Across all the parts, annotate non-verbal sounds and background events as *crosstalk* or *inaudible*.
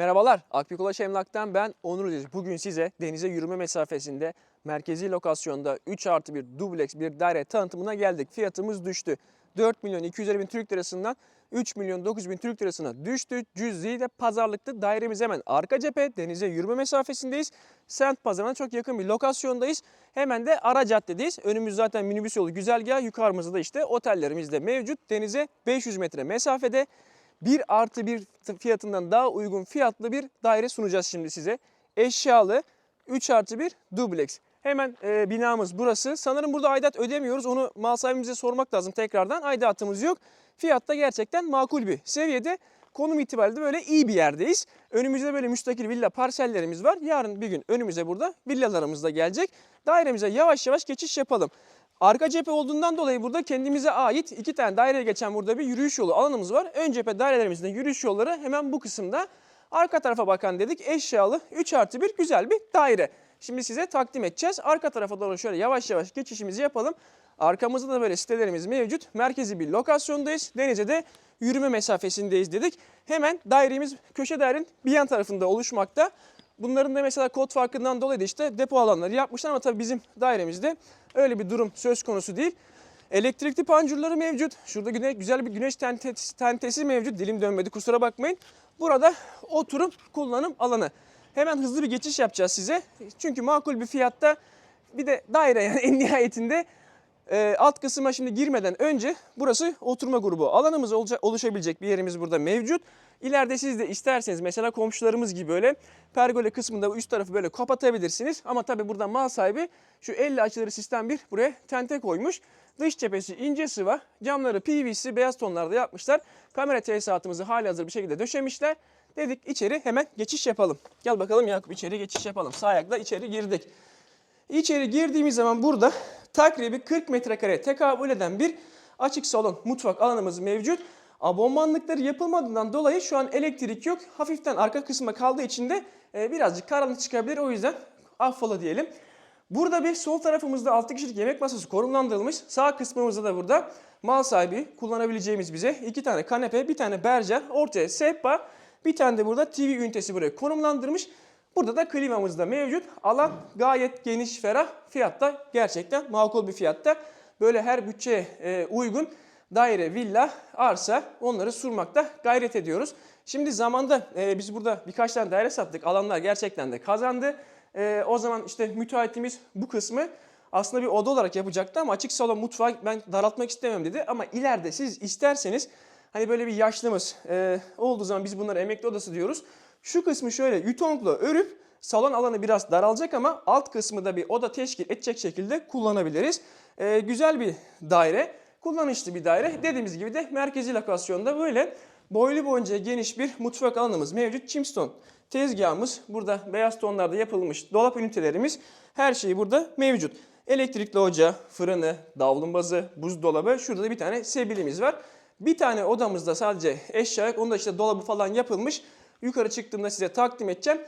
Merhabalar, Akbikolaş Emlak'tan ben Onur Özdemir. Bugün size denize yürüme mesafesinde merkezi lokasyonda 3 artı 1 dubleks bir daire tanıtımına geldik. Fiyatımız düştü. 4 milyon 250 bin Türk lirasından 3 milyon 900 bin Türk lirasına düştü. Cüz'i de pazarlıkta dairemiz hemen arka cephe denize yürüme mesafesindeyiz. Semt pazarına çok yakın bir lokasyondayız. Hemen de ara caddedeyiz. Önümüz zaten minibüs yolu güzergah. Yukarımızda da işte otellerimiz de mevcut. Denize 500 metre mesafede. 1 artı 1 fiyatından daha uygun fiyatlı bir daire sunacağız şimdi size. Eşyalı 3 artı 1 dubleks. Hemen e, binamız burası. Sanırım burada aidat ödemiyoruz. Onu mal sahibimize sormak lazım tekrardan. Aidatımız yok. Fiyat da gerçekten makul bir seviyede. Konum itibariyle böyle iyi bir yerdeyiz. Önümüzde böyle müstakil villa parsellerimiz var. Yarın bir gün önümüze burada villalarımız da gelecek. Dairemize yavaş yavaş geçiş yapalım. Arka cephe olduğundan dolayı burada kendimize ait iki tane daireye geçen burada bir yürüyüş yolu alanımız var. Ön cephe dairelerimizin yürüyüş yolları hemen bu kısımda. Arka tarafa bakan dedik eşyalı 3 artı 1 güzel bir daire. Şimdi size takdim edeceğiz. Arka tarafa doğru şöyle yavaş yavaş geçişimizi yapalım. Arkamızda da böyle sitelerimiz mevcut. Merkezi bir lokasyondayız. Denize de yürüme mesafesindeyiz dedik. Hemen dairemiz köşe dairenin bir yan tarafında oluşmakta. Bunların da mesela kod farkından dolayı da işte depo alanları yapmışlar ama tabii bizim dairemizde öyle bir durum söz konusu değil. Elektrikli pancurları mevcut. Şurada güne, güzel bir güneş tentesi, tentesi mevcut. Dilim dönmedi kusura bakmayın. Burada oturum kullanım alanı. Hemen hızlı bir geçiş yapacağız size. Çünkü makul bir fiyatta bir de daire yani *laughs* en nihayetinde e, alt kısma şimdi girmeden önce burası oturma grubu. Alanımız olca, oluşabilecek bir yerimiz burada mevcut. İleride siz de isterseniz mesela komşularımız gibi böyle pergole kısmında üst tarafı böyle kapatabilirsiniz. Ama tabii burada mal sahibi şu 50 açıları sistem bir buraya tente koymuş. Dış cephesi ince sıva, camları PVC beyaz tonlarda yapmışlar. Kamera tesisatımızı hali hazır bir şekilde döşemişler. Dedik içeri hemen geçiş yapalım. Gel bakalım Yakup içeri geçiş yapalım. Sağ ayakla içeri girdik. İçeri girdiğimiz zaman burada takribi 40 metrekare tekabül eden bir açık salon, mutfak alanımız mevcut. Abonmanlıkları yapılmadığından dolayı şu an elektrik yok. Hafiften arka kısma kaldığı için de e, birazcık karanlık çıkabilir. O yüzden affola diyelim. Burada bir sol tarafımızda 6 kişilik yemek masası konumlandırılmış. Sağ kısmımızda da burada mal sahibi kullanabileceğimiz bize iki tane kanepe, bir tane berjer, ortaya sehpa, bir tane de burada TV ünitesi buraya konumlandırmış. Burada da klimamız da mevcut. Alan gayet geniş, ferah. Fiyatta gerçekten makul bir fiyatta. Böyle her bütçeye e, uygun daire, villa, arsa onları sunmakta gayret ediyoruz. Şimdi zamanda e, biz burada birkaç tane daire sattık. Alanlar gerçekten de kazandı. E, o zaman işte müteahhitimiz bu kısmı aslında bir oda olarak yapacaktı ama açık salon mutfağı ben daraltmak istemem dedi. Ama ileride siz isterseniz hani böyle bir yaşlımız e, olduğu zaman biz bunlara emekli odası diyoruz. Şu kısmı şöyle yutonkla örüp salon alanı biraz daralacak ama alt kısmı da bir oda teşkil edecek şekilde kullanabiliriz. E, güzel bir daire, kullanışlı bir daire. Dediğimiz gibi de merkezi lokasyonda böyle boylu boyunca geniş bir mutfak alanımız mevcut. Chimstone tezgahımız burada beyaz tonlarda yapılmış dolap ünitelerimiz her şey burada mevcut. Elektrikli ocağı, fırını, davlumbazı, buzdolabı, şurada da bir tane sebilimiz var. Bir tane odamızda sadece eşya yok. Onda işte dolabı falan yapılmış. Yukarı çıktığımda size takdim edeceğim.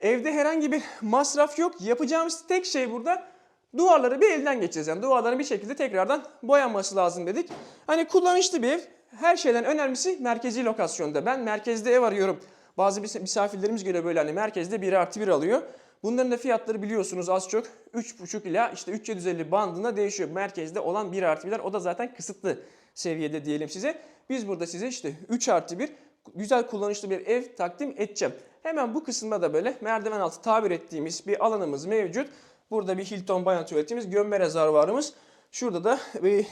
Evde herhangi bir masraf yok. Yapacağımız tek şey burada duvarları bir elden geçeceğiz. Yani duvarların bir şekilde tekrardan boyanması lazım dedik. Hani kullanışlı bir ev. Her şeyden önemlisi merkezi lokasyonda. Ben merkezde ev arıyorum. Bazı mis- misafirlerimiz geliyor böyle hani merkezde 1 artı 1 alıyor. Bunların da fiyatları biliyorsunuz az çok 3,5 ila işte 3750 bandında değişiyor. Merkezde olan 1 artı 1'ler o da zaten kısıtlı seviyede diyelim size. Biz burada size işte 3 artı 1 güzel kullanışlı bir ev takdim edeceğim. Hemen bu kısımda da böyle merdiven altı tabir ettiğimiz bir alanımız mevcut. Burada bir Hilton bayan tuvaletimiz, gömme rezervuarımız. Şurada da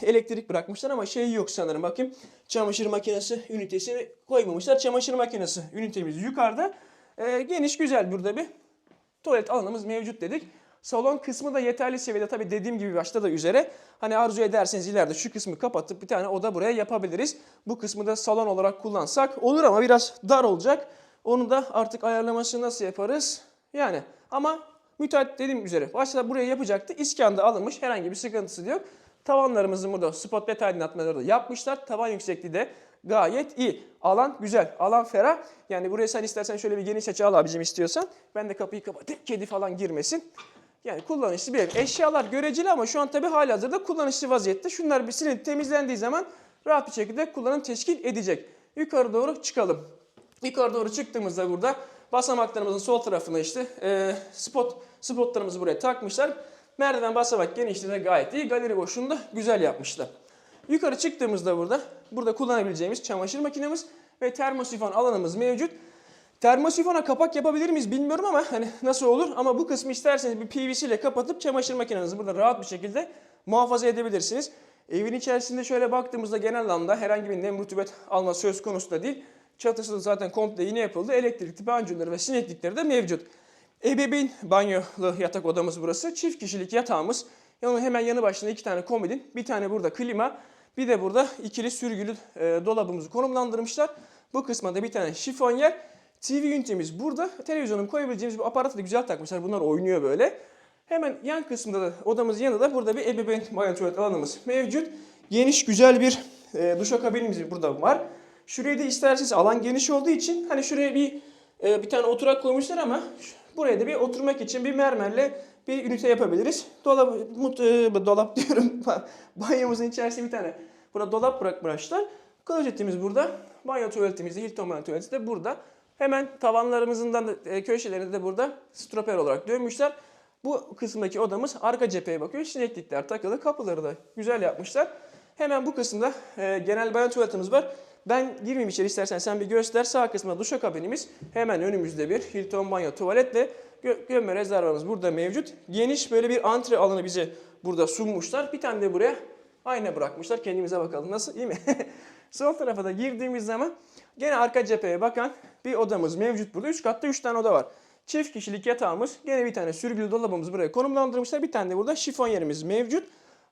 elektrik bırakmışlar ama şey yok sanırım. Bakayım çamaşır makinesi ünitesini koymamışlar. Çamaşır makinesi ünitemiz yukarıda. Ee, geniş güzel burada bir tuvalet alanımız mevcut dedik. Salon kısmı da yeterli seviyede tabii dediğim gibi başta da üzere. Hani arzu ederseniz ileride şu kısmı kapatıp bir tane oda buraya yapabiliriz. Bu kısmı da salon olarak kullansak olur ama biraz dar olacak. Onu da artık ayarlamasını nasıl yaparız? Yani ama müteahhit dediğim üzere başta buraya yapacaktı. İskanda alınmış herhangi bir sıkıntısı yok. Tavanlarımızın burada spot led aydınlatmaları da yapmışlar. Tavan yüksekliği de gayet iyi. Alan güzel, alan ferah. Yani buraya sen istersen şöyle bir geniş açı al abicim istiyorsan. Ben de kapıyı kapatayım, kedi falan girmesin. Yani kullanışlı bir ev. Eşyalar göreceli ama şu an tabii hali hazırda kullanışlı vaziyette. Şunlar bir silinip temizlendiği zaman rahat bir şekilde kullanım teşkil edecek. Yukarı doğru çıkalım. Yukarı doğru çıktığımızda burada Basamaklarımızın sol tarafına işte e, spot spotlarımızı buraya takmışlar. Merdiven basamak genişliği de gayet iyi. Galeri boşluğunu da güzel yapmışlar. Yukarı çıktığımızda burada burada kullanabileceğimiz çamaşır makinemiz ve termosifon alanımız mevcut. Termosifona kapak yapabilir miyiz bilmiyorum ama hani nasıl olur ama bu kısmı isterseniz bir PVC ile kapatıp çamaşır makinenizi burada rahat bir şekilde muhafaza edebilirsiniz. Evin içerisinde şöyle baktığımızda genel anlamda herhangi bir nem rutubet alma söz konusu da değil. Çatısı da zaten komple yine yapıldı. Elektrikli panjurları ve sineklikleri de mevcut. Ebeveyn banyolu yatak odamız burası. Çift kişilik yatağımız. Yanı hemen yanı başında iki tane komodin, bir tane burada klima, bir de burada ikili sürgülü e, dolabımızı konumlandırmışlar. Bu kısma da bir tane şifon yer. TV ünitemiz burada. Televizyonu koyabileceğimiz bir aparatı da güzel takmışlar. Bunlar oynuyor böyle. Hemen yan kısmında da odamızın yanında burada bir ebeveyn banyo tuvalet alanımız mevcut. Geniş güzel bir e, duşakabinimiz burada var. Şuraya da isterseniz alan geniş olduğu için hani şuraya bir e, bir tane oturak koymuşlar ama buraya da bir oturmak için bir mermerle bir ünite yapabiliriz. Dolap, mut, e, dolap *laughs* diyorum. Banyomuzun içerisinde bir tane burada dolap bırakmışlar. Klozetimiz burada. Banyo tuvaletimiz de Hilton banyo tuvaleti de burada. Hemen tavanlarımızın da e, köşelerinde de burada stroper olarak dönmüşler. Bu kısımdaki odamız arka cepheye bakıyor. Sineklikler takılı. Kapıları da güzel yapmışlar. Hemen bu kısımda e, genel banyo tuvaletimiz var. Ben girmeyeyim içeri istersen sen bir göster. Sağ kısmında duşakabinimiz. Hemen önümüzde bir Hilton banyo tuvaletle gö- gömme rezervamız burada mevcut. Geniş böyle bir antre alanı bize burada sunmuşlar. Bir tane de buraya ayna bırakmışlar. Kendimize bakalım nasıl iyi mi? *laughs* Sol tarafa da girdiğimiz zaman gene arka cepheye bakan bir odamız mevcut burada. Üst katta 3 tane oda var. Çift kişilik yatağımız, gene bir tane sürgülü dolabımız buraya konumlandırmışlar. Bir tane de burada şifon yerimiz mevcut.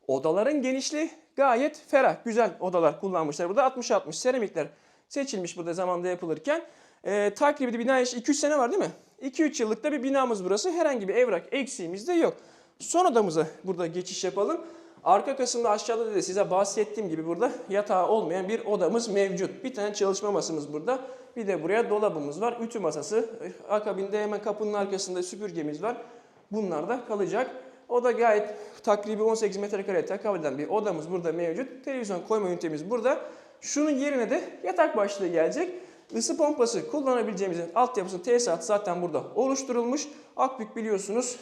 Odaların genişliği gayet ferah, güzel odalar kullanmışlar. Burada 60-60 seramikler seçilmiş burada zamanda yapılırken. Ee, takribi de bina yaşı 2-3 sene var değil mi? 2-3 yıllık da bir binamız burası. Herhangi bir evrak eksiğimiz de yok. Son odamıza burada geçiş yapalım. Arka kısımda aşağıda da size bahsettiğim gibi burada yatağı olmayan bir odamız mevcut. Bir tane çalışma masamız burada. Bir de buraya dolabımız var. Ütü masası. Akabinde hemen kapının arkasında süpürgemiz var. Bunlar da kalacak. O da gayet takribi 18 metrekareye tekabül eden bir odamız burada mevcut. Televizyon koyma ünitemiz burada. Şunun yerine de yatak başlığı gelecek. Isı pompası kullanabileceğimizin altyapısının tesisatı zaten burada oluşturulmuş. Akbük biliyorsunuz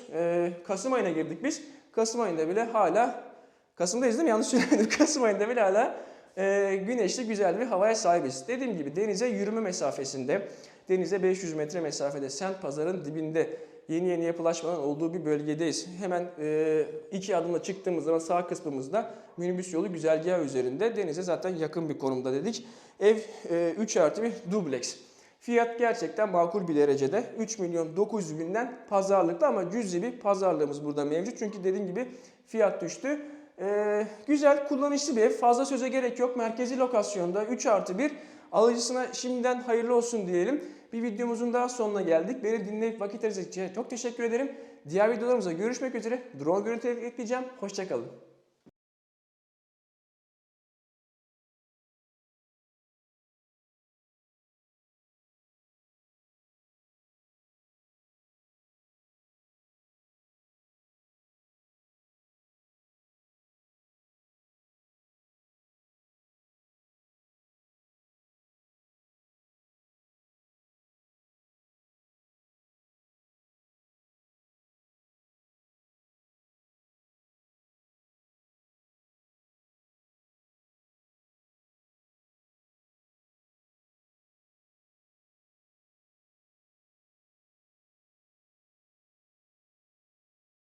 Kasım ayına girdik biz. Kasım ayında bile hala Kasım'dayız değil mi? Yanlış söylemedim. *laughs* Kasım ayında bile hala e, güneşli güzel bir havaya sahibiz. Dediğim gibi denize yürüme mesafesinde, denize 500 metre mesafede, sent pazarın dibinde yeni yeni yapılaşmanın olduğu bir bölgedeyiz. Hemen e, iki adımla çıktığımız zaman sağ kısmımızda minibüs yolu güzergahı üzerinde denize zaten yakın bir konumda dedik. Ev e, 3 artı bir dubleks. Fiyat gerçekten makul bir derecede. 3 milyon 900 binden pazarlıkta ama cüzi bir pazarlığımız burada mevcut. Çünkü dediğim gibi fiyat düştü. Ee, güzel, kullanışlı bir ev. Fazla söze gerek yok. Merkezi lokasyonda 3 artı 1. Alıcısına şimdiden hayırlı olsun diyelim. Bir videomuzun daha sonuna geldik. Beni dinleyip vakit ayırdığınız için çok teşekkür ederim. Diğer videolarımızda görüşmek üzere. Drone görüntüleri ekleyeceğim. Hoşçakalın.